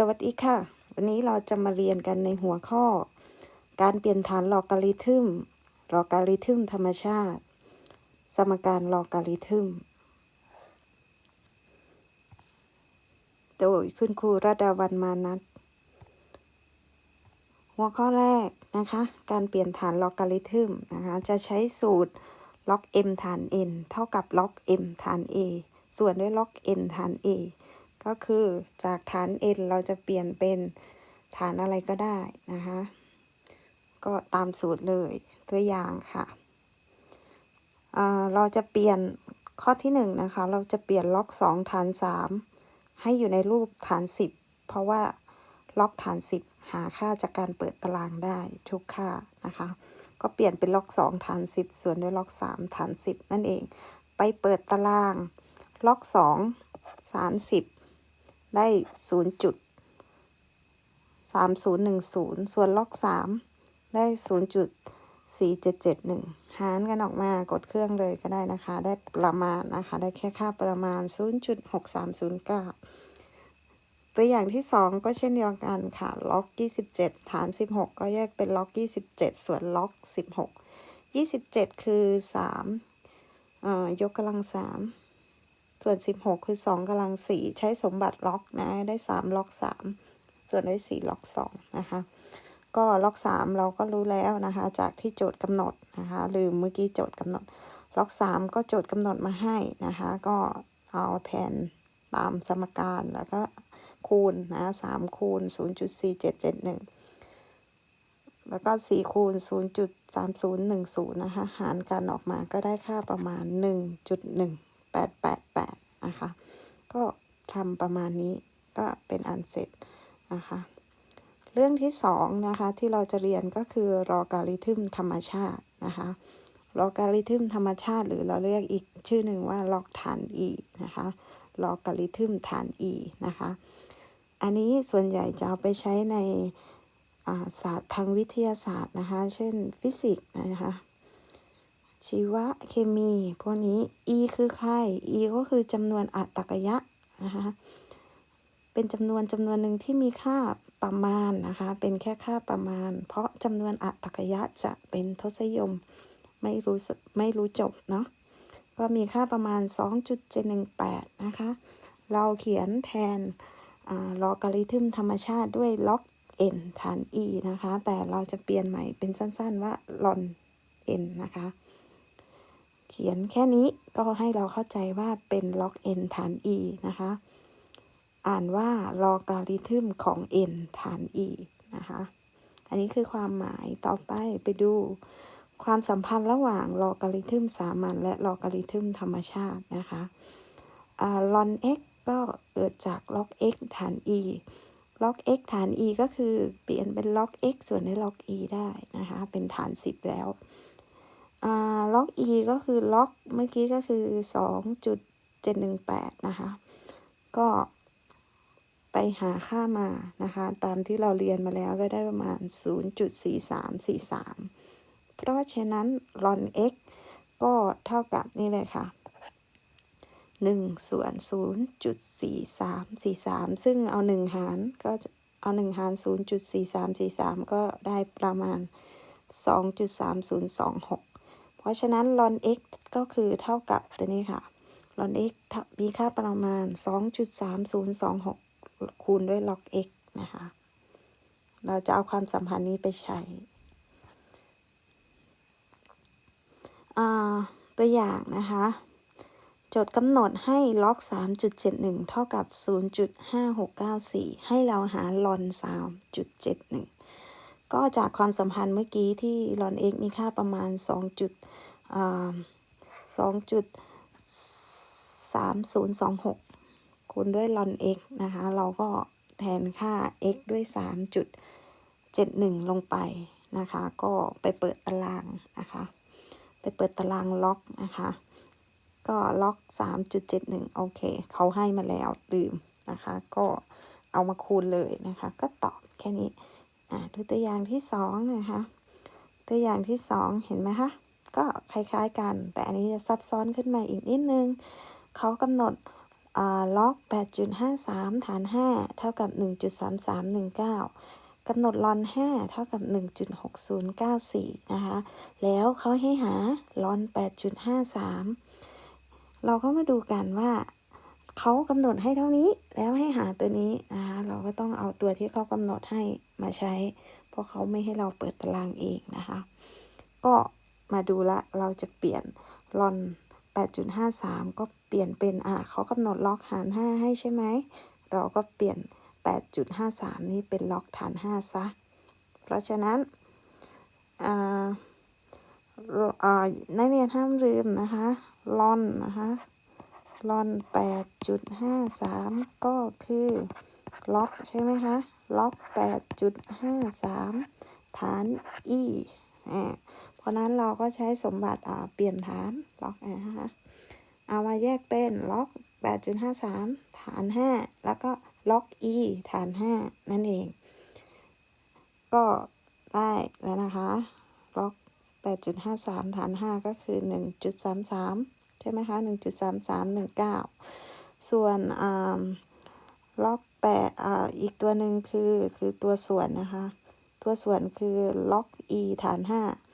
สวัสดีค่ะ วันนี้เราจะมาเรียนกันในหัวข้อ การเปลี่ยนฐานลอการิทึมลอการิทึมธรรมชาติ สมการลอการิทึมโดยคุณครูระดาวันมานัทหัวข้อแรกนะคะ การเปลี่ยนฐานลอการิทึมนะคะ จะใช้สูตรล็อก m ฐาน n เท่ากับล็อก m ฐาน a ส่วนด้วยล็อก n ฐาน a ก็คือจากฐาน n เราจะเปลี่ยนเป็นฐานอะไรก็ได้นะคะ ก็ตามสูตรเลยตัวอย่างค่ะเราจะเปลี่ยนข้อที่1นนะคะ เราจะเปลี่ยนล็อก 2 ฐาน 3 ให้อยู่ในรูปฐาน 10 เพราะว่าล็อกฐาน 10 หาค่าจากการเปิดตารางได้ทุกค่านะคะ ก็เปลี่ยนเป็นล็อก 2 ฐาน 10 ส่วนด้วยล็อก 3 ฐาน 10 นั่นเอง ไปเปิดตาราง ล็อก 2 ฐาน 10 ได้ศูนย์จุดสามศูนย์หนึ่งศูนย์ส่วนล็อกสามได้ศูนย์จุดสี่เจ็ดเจ็ดหนึ่งหารกันออกมากดเครื่องเลยก็ได้นะคะ ได้ประมาณนะคะ ได้แค่ค่าประมาณศูนย์จุดหกสามศูนย์เก้าตัวอย่างที่สองก็เช่นเดียวกันค่ะ ล็อกยี่สิบเจ็ดฐานสิบหกก็แยกเป็นล็อกยี่สิบเจ็ดส่วนล็อกสิบหกยี่สิบเจ็ดคือสามยกกำลังสาม ส่วน 16 คือ 2กำลัง 4 ใช้สมบัติล็อกนะ ได้ 3 ล็อก 3 ส่วนได้ 4 ล็อก 2 นะคะ ก็ล็อก 3 เราก็รู้แล้วนะคะ จากที่โจทย์กำหนดนะคะ ลืมเมื่อกี้โจทย์กำหนด ล็อก 3 ก็โจทย์กำหนดมาให้นะคะ ก็เอาแทนตามสมการแล้วก็คูณนะ3คูณ 0.4771 แล้วก็ 4 คูณ 0.3010 นะคะ หารกันออกมาก็ได้ค่าประมาณ 1.188 นะคะ ก็ทำประมาณนี้ก็เป็นอันเสร็จนะคะ เรื่องที่สองนะคะที่เราจะเรียนก็คือลอการิทึมธรรมชาตินะคะลอการิทึมธรรมชาติ หรือเราเรียกอีกชื่อหนึ่งว่าลอกฐาน e นะคะลอการิทึมฐาน e นะคะ อันนี้ส่วนใหญ่จะเอาไปใช้ในศาสตร์ทางวิทยาศาสตร์นะคะ เช่นฟิสิกส์นะคะ ชีวเคมี พวกนี้ e คือใคร e ก็คือจำนวนอัตกยะนะคะเป็นจำนวนจำนวนหนึ่งที่มีค่าประมาณนะคะ เป็นแค่ค่าประมาณ เพราะจำนวนอัตกยะจะเป็นทศยม ไม่รู้ไม่รู้จบเนาะ ก็มีค่าประมาณ 2.718 นะคะ เราเขียนแทนลอกริทึมธรรมชาติด้วยล็อก n ฐาน e นะคะ แต่เราจะเปลี่ยนใหม่เป็นสั้นๆว่าลอน n นะคะ ขียนแค่นี้ก็ให้เราเข้าใจว่าเป็น log n ฐาน e นะคะ อ่านว่าลอการิทึมของ n ฐาน e นะคะ อันนี้คือความหมายต่อไปไปดู ความสัมพันธ์ระหว่างลอการิทึมสามัญและลอการิทึมธรรมชาตินะคะลอน x ก็เกิดจาก log x ฐาน e log x ฐาน e ก็คือเปลี่ยนเป็น log x ส่วนใน log e ได้นะคะ เป็นฐาน 10 แล้ว ล็อก e ก็คือล็อกเมื่อกี้ก็คือ 2.718 นะคะ ก็ไปหาค่ามานะคะ ตามที่เราเรียนมาแล้วก็ได้ประมาณ 0.4343 เพราะฉะนั้นลอน x ก็เท่ากับนี่เลยค่ะ 1 ส่วน 0.4343 ซึ่งเอา 1 หารก็เอา1หาร 0.4343 ก็ได้ประมาณ 2.3026 ราะฉะนั้นลอน x ก็คือเท่ากับตัวนี้ค่ะลอน x มีค่าประมาณ 2.3026 คูณด้วยล็อก x นะคะ เราจะเอาความสัมพันธ์นี้ไปใช้ ตัวอย่างนะคะโจทย์กำหนดให้ล็อก 3.71 เท่ากับ 0.5694 ให้เราหาลอน 3.71 ก็จากความสัมพันธ์เมื่อกี้ที่ลอน x มีค่าประมาณ 2 จุด2จุด3026คูณด้วยลอน x นะคะ เราก็แทนค่า x ด้วย3.71ลงไปนะคะ ก็ไปเปิดตารางนะคะ ไปเปิดตารางล็อกนะคะ ก็ล็อก3.71โอเค เขาให้มาแล้วลืมนะคะ ก็เอามาคูณเลยนะคะ ก็ตอบแค่นี้ดูตัวอย่างที่สองนะคะ ตัวอย่างที่สองเห็นไหมคะ ก็คล้ายๆกัน แต่อันนี้จะซับซ้อนขึ้นมาอีกนิดนึง เขากำหนดอ่าล็อก 8.53 ฐาน 5 เท่ากับ 1.3319กำหนดลอน 5 เท่ากับ 1.6094 นะคะ แล้วเขาให้หาลอน 8.53 เราก็มาดูกันว่าเขากำหนดให้เท่านี้แล้วให้หาตัวนี้นะคะเราก็ต้องเอาตัวที่เขากำหนดให้มาใช้ เพราะเขาไม่ให้เราเปิดตารางเองนะคะ ก็ มาดูละ เราจะเปลี่ยนลอน 8.53 ก็เปลี่ยนเป็น อ่าเขากำหนดล็อกฐาน5ให้ใช่ไหม เราก็เปลี่ยน 8.53 นี้เป็นล็อกฐาน 5 ซะ เพราะฉะนั้นอ่าอ่านักเรียนห้ามลืมนะคะลอนนะคะลอน 8.53 ก็คือล็อกใช่ไหมคะ ล็อก 8.53 ฐาน e อ่า ราะนั้นเราก็ใช้สมบัติเปลี่ยนฐานล็อกนะคะเอามาแยกเป็นล็อก 8.53 ฐาน 5 แล้วก็ล็อก e ฐาน 5 นั่นเอง ก็ได้แล้วนะคะ ล็อก 8.53 ฐาน 5 ก็คือ 1.33 ใช่ไหมคะ 1.3319 ส่วนล็อก8อ่าอีกตัวหนึ่งคือคือตัวส่วนนะคะ ตัวส่วนคือล็อก e ฐาน 5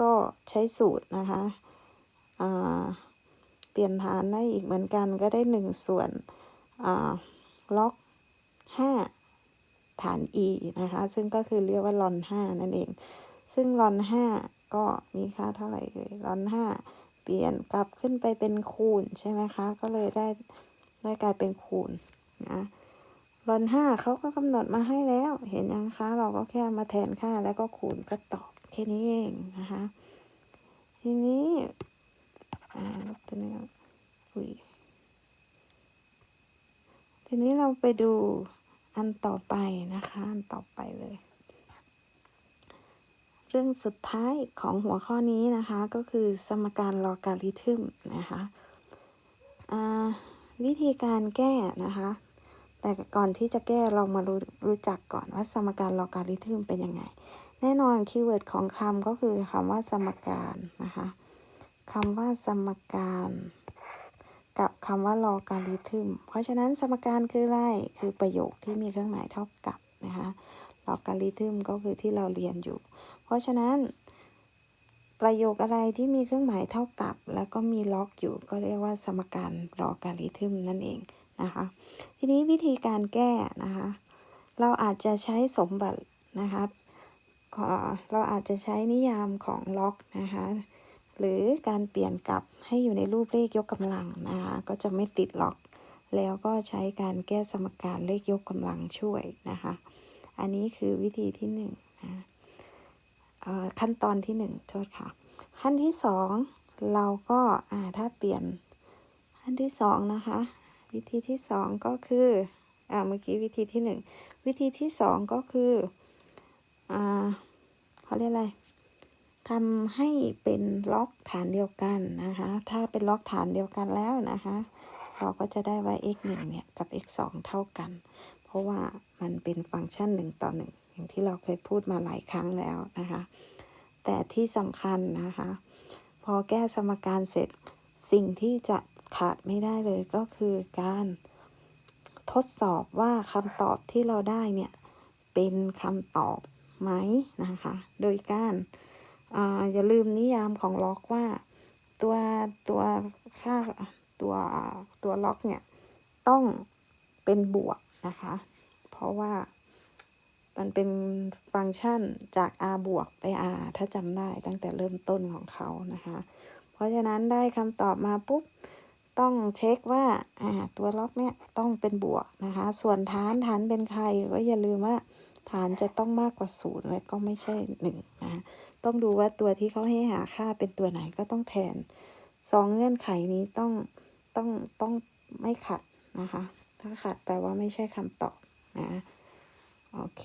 ก็ใช้สูตรนะคะเปลี่ยนฐานได้อีกเหมือนกันก็ได้1ส่วนล็อก5ฐาน e นะคะ ซึ่งก็คือเรียกว่าลอน5นั่นเอง ซึ่งลอน5ก็มีค่าเท่าไหร่เลยลอน5เปลี่ยนกลับขึ้นไปเป็นคูณใช่ไหมคะ ก็เลยได้ได้กลายเป็นคูณนะลอน5เขาก็กำหนดมาให้แล้ว เห็นยังคะ เราก็แค่มาแทนค่าแล้วก็คูณก็ตอบ แค่นี้เองนะคะ ทีนี้อ่าลบตัวนี้อุ้ยทีนี้เราไปดูอันต่อไปนะคะ อันต่อไปเลย เรื่องสุดท้ายของหัวข้อนี้นะคะก็คือสมการลอการิทึมนะคะวิธีการแก้นะคะ แต่ก่อนที่จะแก้เรามารู้รู้จักก่อนว่าสมการลอการิทึมเป็นยังไง แน่นอนคีย์เวิร์ดของคำก็คือคำว่าสมการนะคะคำว่าสมการ กับคำว่าลอการิทึม เพราะฉะนั้นสมการคืออะไร คือประโยคที่มีเครื่องหมายเท่ากับนะคะลอการิทึมก็คือที่เราเรียนอยู่ เพราะฉะนั้นประโยคอะไรที่มีเครื่องหมายเท่ากับ แล้วก็มีล็อกอยู่ก็เรียกว่าสมการลอการิทึมนั่นเองนะคะ ทีนี้วิธีการแก้นะคะ เราอาจจะใช้สมบัตินะคะ เราอาจจะใช้นิยามของล็อกนะคะ หรือการเปลี่ยนกลับให้อยู่ในรูปเลขยกกำลังนะคะ ก็จะไม่ติดล็อก แล้วก็ใช้การแก้สมการเลขยกกำลังช่วยนะคะ อันนี้คือวิธีที่หนึ่งนะขั้นตอนที่หนึ่งโทษค่ะ ขั้นที่สองเราก็ถ้าเปลี่ยนขั้นที่สองนะคะ วิธีที่สองก็คืออเมื่อกี้วิธีที่หนึ่งวิธีที่สองก็คือ เขาเรียกอะไรทำให้เป็นล็อกฐานเดียวกันนะคะ ถ้าเป็นล็อกฐานเดียวกันแล้วนะคะ เราก็จะได้ว่า x 1เนี่ยกับ x 2เท่ากัน เพราะว่ามันเป็นฟังก์ชัน1ต่อ1อย่างที่เราเคยพูดมาหลายครั้งแล้วนะคะ แต่ที่สำคัญนะคะ พอแก้สมการเสร็จสิ่งที่จะขาดไม่ได้เลยก็คือการทดสอบว่าคำตอบที่เราได้เนี่ย เป็นคำตอบ ไหมนะคะ โดยการอย่าลืมนิยามของล็อกว่าตัวตัวค่าตัวตัวล็อกเนี่ยต้องเป็นบวกนะคะ เพราะว่ามันเป็นฟังก์ชันจาก r บวกไป r ถ้าจำได้ตั้งแต่เริ่มต้นของเขานะคะ เพราะฉะนั้นได้คำตอบมาปุ๊บ ต้องเช็คว่าตัวล็อกเนี่ยต้องเป็นบวกนะคะ ส่วนฐานฐานเป็นใครก็อย่าลืมว่า ฐานจะต้องมากกว่าศูนย์และก็ไม่ใช่หนึ่งนะ ต้องดูว่าตัวที่เขาให้หาค่าเป็นตัวไหนก็ต้องแทนสองเงื่อนไขนี้ต้องต้องต้องไม่ขัดนะคะ ถ้าขัดแปลว่าไม่ใช่คำตอบนะโอเค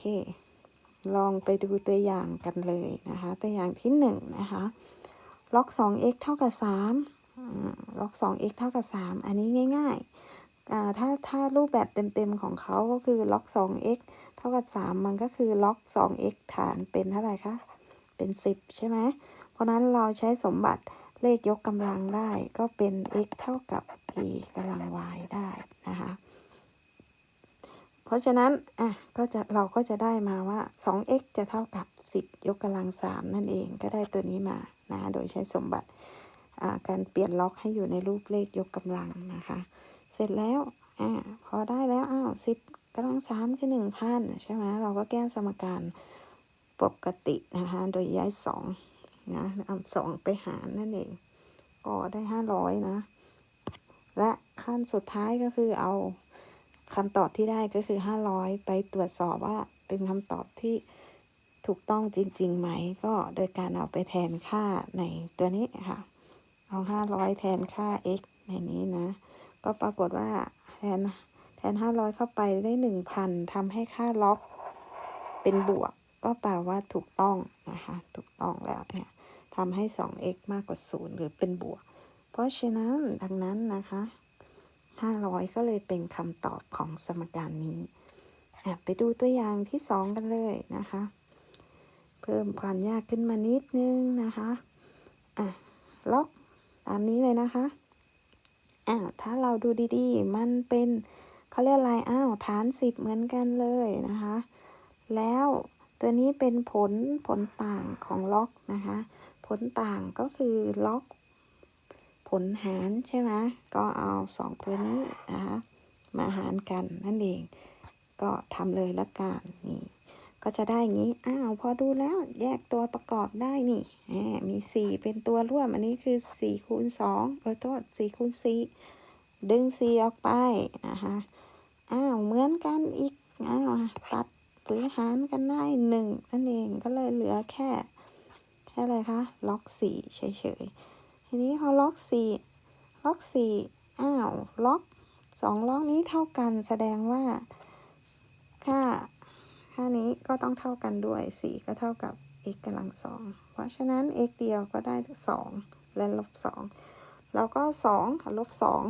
ลองไปดูตัวอย่างกันเลยนะคะ ตัวอย่างที่หนึ่งนะคะล็อก 2x เท่ากับ3ล็อก 2x เท่ากับ 3 อันนี้ง่ายๆถ้าถ้ารูปแบบเต็มๆของเขาก็คือล็อก 2x เท่ากับ 3 มันก็คือล็อก 2x ฐานเป็นเท่าไหร่คะ เป็น 10 ใช่ไหม เพราะนั้นเราใช้สมบัติเลขยกกำลังได้ก็เป็น x เท่ากับ e กำลัง y ได้นะคะ เพราะฉะนั้นอะก็จะเราก็จะได้มาว่า 2x จะเท่ากับ 10 ยกกำลัง 3 นั่นเองก็ได้ตัวนี้มานะโดยใช้สมบัติการเปลี่ยนล็อกให้อยู่ในรูปเลขยกกำลังนะคะ เสร็จแล้วอ่าพอได้แล้วอ้าว10 กำลัง3คือ1,000ใช่ไหมเราก็แก้สมการปกตินะคะ โดยย้าย2นะเอา2ไปหารนั่นเอง ก็ได้500นะ และขั้นสุดท้ายก็คือเอาคำตอบที่ได้ก็คือ500ไปตรวจสอบว่าเป็นคำตอบที่ถูกต้องจริงๆไหม ก็โดยการเอาไปแทนค่าในตัวนี้ค่ะ เอา500แทนค่า x ในนี้นะ ก็ปรากฏว่าแทน แทน 500 เข้าไปได้ 1,000ทำให้ค่าล็อกเป็นบวก ก็แปลว่าถูกต้องนะคะ ถูกต้องแล้วเนี่ยทำให้ 2x มากกว่า 0 หรือเป็นบวก เพราะฉะนั้นดังนั้นนะคะ 500 ก็เลยเป็นคำตอบของสมการนี้ไปดูตัวอย่างที่ 2 กันเลยนะคะ เพิ่มความยากขึ้นมานิดนึงนะคะอะล็อกตามนี้เลยนะคะอะถ้าเราดูดีๆ มันเป็น เขาเรียกอะไรอ้าวฐาน10เหมือนกันเลยนะคะ แล้วตัวนี้เป็นผลผลต่างของล็อกนะคะ ผลต่างก็คือล็อก ผลหารใช่ไหมก็เอาสองตัวนี้นะคะมาหารกันนั่นเอง ก็ทำเลยละกันนี่ก็จะได้อย่างนี้ อ้าว พอดูแล้วแยกตัวประกอบได้นี่แหมมี 4 เป็นตัวร่วม อันนี้คือ 4 คูณ2เออโทษ4คูณ4ดึง 4 ออกไปนะคะ อ้าวเหมือนกันอีกอ้าวตัดหรือหารกันได้หนึ่งนั่นเองก็เลยเหลือแค่แค่อะไรคะล็อก4เฉยๆทีนี้พอล็อกสี่ล็อกสี่อ้าวล็อกสองล็อกนี้เท่ากันแสดงว่า ค่าค่านี้ก็ต้องเท่ากันด้วยสี่ก็เท่ากับ x กำลังสองเพราะฉะนั้น x เดียวก็ได้สองและลบสองแล้วก็สองลบสอง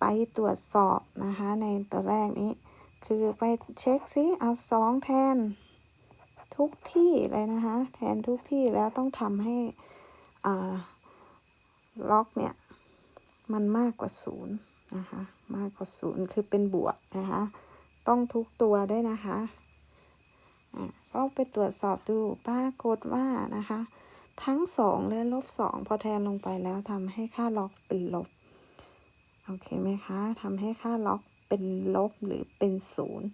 ไปตรวจสอบนะคะ ในตัวแรกนี้ คือไปเช็คซิเอาสองแทน ทุกที่เลยนะคะ แทนทุกที่แล้วต้องทำให้อ่าล็อกเนี่ย มันมากกว่าศูนย์นะคะ มากกว่าศูนย์คือเป็นบวกนะคะ ต้องทุกตัวด้วยนะคะอ่าก็ไปตรวจสอบดูปรากฏว่านะคะ ทั้งสองและลบสองพอแทนลงไปแล้วทำให้ค่าล็อกเป็นลบ โอเคไหมคะทำให้ค่าล็อกเป็นลบหรือเป็นศูนย์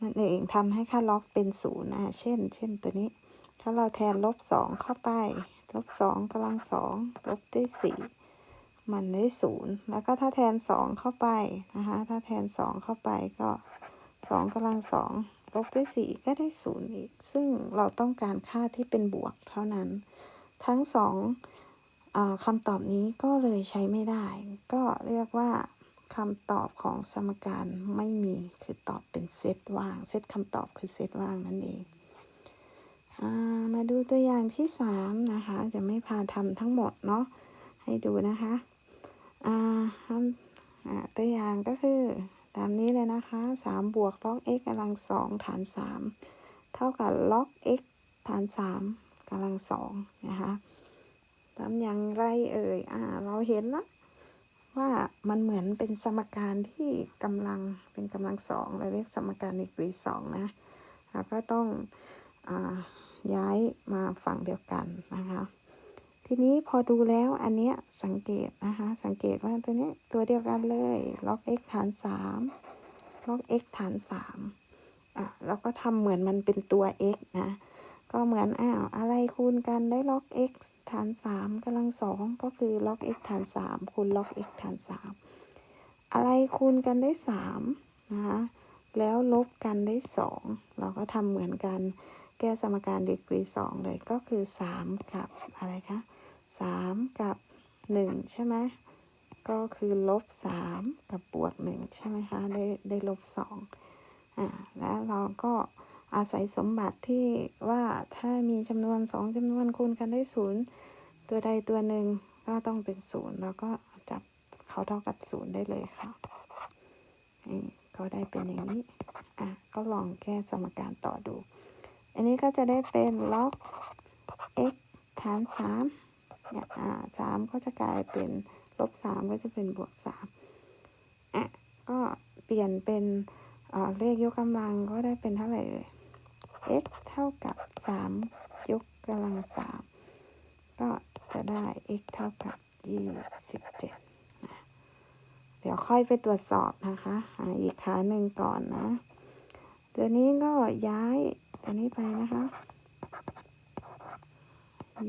นั่นเองทำให้ค่าล็อกเป็นศูนย์นะเช่น เช่นตัวนี้ ถ้าเราแทนลบสองเข้าไป ลบสองกำลังสองลบได้สี่มันได้ศูนย์แล้วก็ถ้าแทนสองเข้าไปนะคะ ถ้าแทนสองเข้าไปก็สองกำลังสองลบด้วยสี่ก็ได้ศูนย์อีก ซึ่งเราต้องการค่าที่เป็นบวกเท่านั้น ทั้งสอง คำตอบนี้ก็เลยใช้ไม่ได้ ก็เรียกว่าคำตอบของสมการไม่มีคือตอบเป็นเซตว่าง เซตคำตอบคือเซตว่างนั่นเองอมาดูตัวอย่างที่สามนะคะ จะไม่พาทำทั้งหมดเนาะให้ดูนะคะตัวอย่างก็คือตามนี้เลยนะคะสามบวกล็อก x กำลังสองฐานสามเท่ากับล็อก x ฐานสามกำลังสองนะคะ ทำอย่างไรเอ่ย อ่า เราเห็นละว่ามันเหมือนเป็นสมการที่กำลังเป็นกำลังสองเราเรียกสมการดีกรีสองนะเราก็ต้องอ่าย้ายมาฝั่งเดียวกันนะคะ ทีนี้พอดูแล้วอันเนี้ยสังเกตนะคะ สังเกตว่าตัวนี้ตัวเดียวกันเลยล็อก x ฐานสามล็อก x ฐานสามอะแล้วก็ทำเหมือนมันเป็นตัว x นะ ก็เหมือนอ้าวอะไรคูณกันได้ล็อก x ฐานสามกำลังสองก็คือล็อก x ฐานสามคูณล็อก x ฐานสามอะไรคูณกันได้สามนะคะแล้วลบกันได้สองเราก็ทำเหมือนกันแก้สมการดีกรีสองเลยก็คือสามกับอะไรคะสามกับหนึ่งใช่ไหมก็คือลบสามกับบวกหนึ่งใช่ไหมคะ ได้ได้ลบสองอ่าแล้วเราก็ อาศัยสมบัติที่ว่าถ้ามีจำนวนสองจำนวนคูณกันได้ศูนย์ตัวใดตัวหนึ่งก็ต้องเป็นศูนย์แล้วก็จับเขาเท่ากับศูนย์ได้เลยค่ะนี่ก็ได้เป็นอย่างนี้ อะ ก็ลองแก้สมการต่อดู อันนี้ก็จะได้เป็นล็อก x ฐานสามเนี่ยอ่าสามก็จะกลายเป็นลบสามก็จะเป็นบวกสามอะ ก็เปลี่ยนเป็นอ่าเลขยกกำลังก็ได้เป็นเท่าไหร่เอ่ย x เท่ากับสามยกกำลังสามก็จะได้ x เท่ากับยี่สิบเจ็ดเดี๋ยวค่อยไปตรวจสอบนะคะหาอีกขาหนึ่งก่อนนะ ตัวนี้ก็ย้ายตัวนี้ไปนะคะ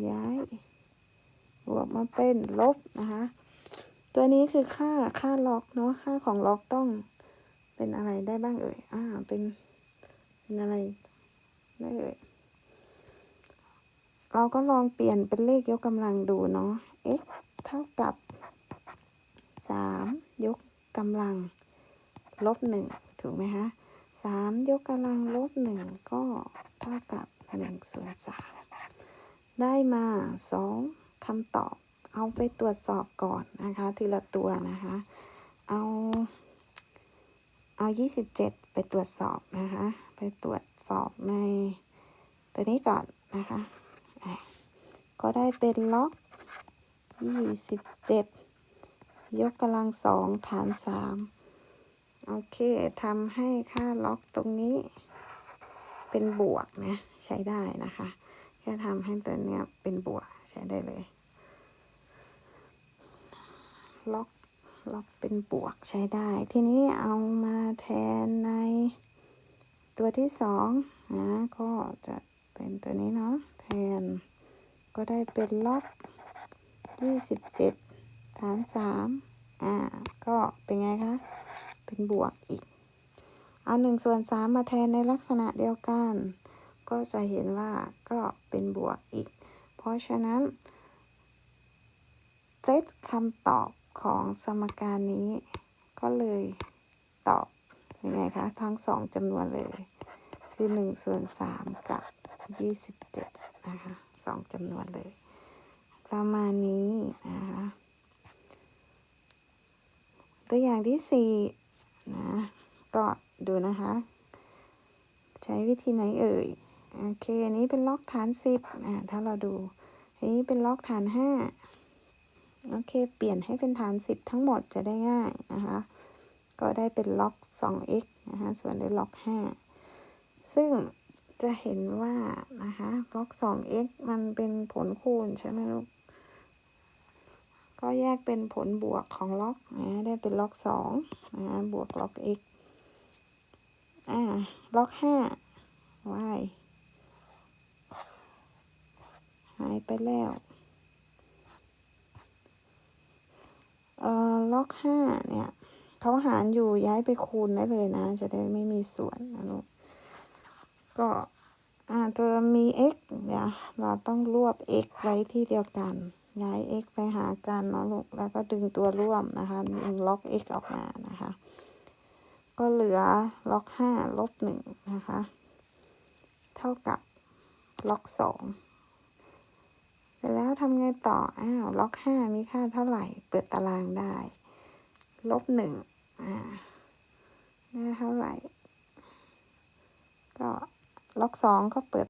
ย้ายบวกมาเป็นลบนะคะ ตัวนี้คือค่าค่าล็อกเนาะค่าของล็อกต้องเป็นอะไรได้บ้างเอ่ยอ่าเป็นเป็นอะไร ได้เอ่ยเราก็ลองเปลี่ยนเป็นเลขยกกำลังดูเนาะ x เท่ากับสามยกกำลัง ลบหนึ่งถูกไหมคะสามยกกำลังลบหนึ่งก็เท่ากับหนึ่งส่วนสามได้มาสองคำตอบ เอาไปตรวจสอบก่อนนะคะ ทีละตัวนะคะ เอา เอา 27 ไปตรวจสอบนะคะ ไปตรวจ สอบในตัวนี้ก่อนนะคะ ก็ได้เป็นล็อก27ยกกำลังสองฐานสามโอเคทำให้ค่าล็อกตรงนี้ เป็นบวกนะใช้ได้นะคะ แค่ทำให้ตัวเนี้ยเป็นบวกใช้ได้เลย ล็อกล็อกเป็นบวกใช้ได้ ทีนี้เอามาแทนใน ตัวที่สองนะก็จะเป็นตัวนี้เนาะแทน ก็ได้เป็นล็อกยี่สิบเจ็ดฐานสามอ่าก็เป็นไงคะ เป็นบวกอีก เอาหนึ่งส่วนสามมาแทนในลักษณะเดียวกัน ก็จะเห็นว่าก็เป็นบวกอีก เพราะฉะนั้นเซตคำตอบของสมการนี้ ก็เลยตอบ ยังไงคะทั้งสองจำนวนเลย คือหนึ่งส่วนสามกับยี่สิบเจ็ดนะคะสองจำนวนเลย ประมาณนี้นะคะตัวอย่างที่สี่นะก็ดูนะคะ ใช้วิธีไหนเอ่ยโอเคอันนี้เป็นล็อกฐานสิบอ่าถ้าเราดูอันนี้เป็นล็อกฐานห้าโอเค เปลี่ยนให้เป็นฐานสิบทั้งหมดจะได้ง่ายนะคะ ก็ได้เป็นล็อก 2x นะคะ ส่วนได้ล็อก 5 ซึ่งจะเห็นว่านะคะล็อก 2x มันเป็นผลคูณใช่ไหมลูก ก็แยกเป็นผลบวกของล็อกนะได้เป็นล็อก2นะคะบวกล็อก x อ่าล็อก5 y หายไปแล้วเอ่อล็อกห้าเนี่ย เขาหารอยู่ย้ายไปคูณได้เลยนะ จะได้ไม่มีส่วนนะลูก ก็อาจจะมี x เดี๋ยเราต้องรวบ x ไว้ที่เดียวกัน ย้าย x ไปหากันเนาะลูก แล้วก็ดึงตัวร่วมนะคะ ดึงล็อก x ออกมานะคะ ก็เหลือล็อกห้าลบหนึ่งนะคะ เท่ากับล็อกสองเสร็จแล้วทำไงต่อ อ้าว ล็อกห้ามีค่าเท่าไหร่ เปิดตารางได้ ลบหนึ่งอ่าได้เท่าไหร่ ก็ล็อกสองก็เปิด